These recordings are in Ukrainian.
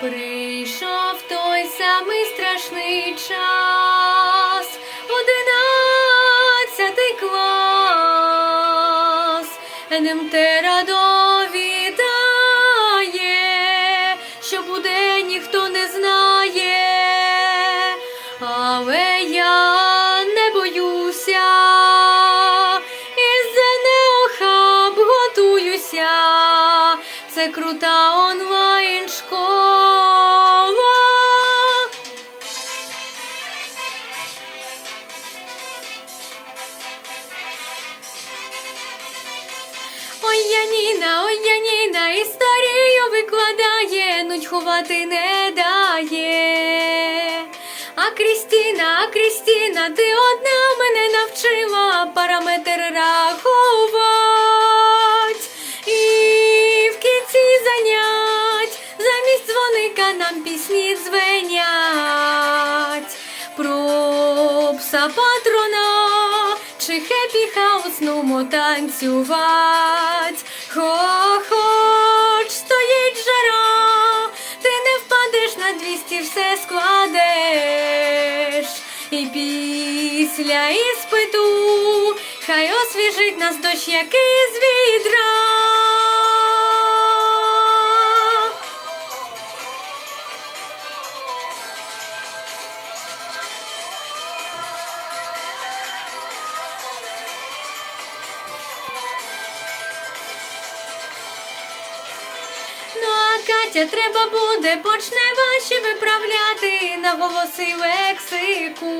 Прийшов той самий страшний час, одинадцятий клас, НМТ радо вітає, що буде ніхто не знає, але я не боюся, із ЗНО-хаб готуюся, це крута онлайн Ой, Яніна, ой, Яніна, історію викладає, нудьгувати не дає. А Крістіна, а Крістіна, ти одна мене навчила параметр рахувати. І в кінці занять замість дзвоника нам пісні дзвенять. Про пса патрона чи хеппі хауснумо танцювать. Хо-хоч стоїть жара, ти не впадеш на двісті, все складеш. І після іспиту хай освіжить нас дощ, який з відра. Катя треба буде, почне ваші виправляти на голоси лексику.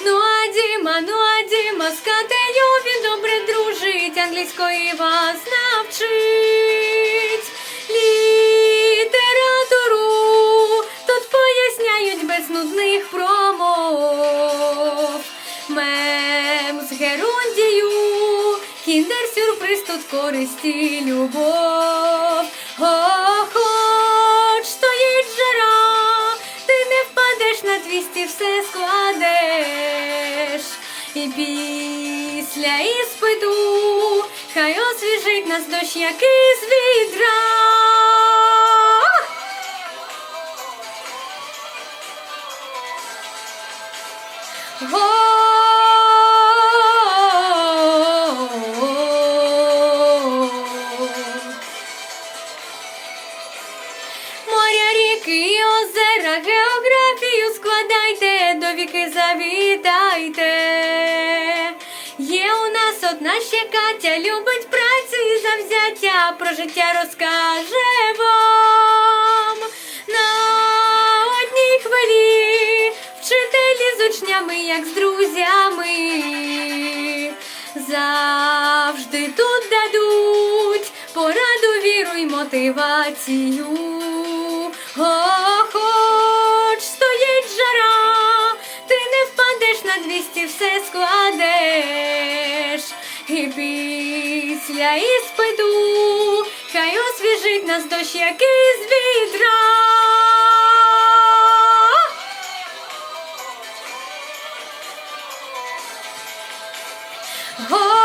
Ну а Діма, ну а Діма, з Катею він добре дружить, англійської вас навчить. Літературу тут поясняють без нудних промов. Мем з Герундію, кіндер-сюрприз тут користь і любов. Хоч стоїть жара, ти не впадеш на двісті, все складеш. І після іспиту хай освіжить нас дощ, який з відра. Озера, географію складайте, до віки завітайте. Є у нас одна ще Катя, любить працю і завзяття, про життя розкаже вам. На одній хвилі вчителі з учнями, як з друзями. Завжди тут дадуть пораду, віру й мотивацію. О, впадеш все складеш. І після іспиту хай освіжить нас дощ, який з відра. Го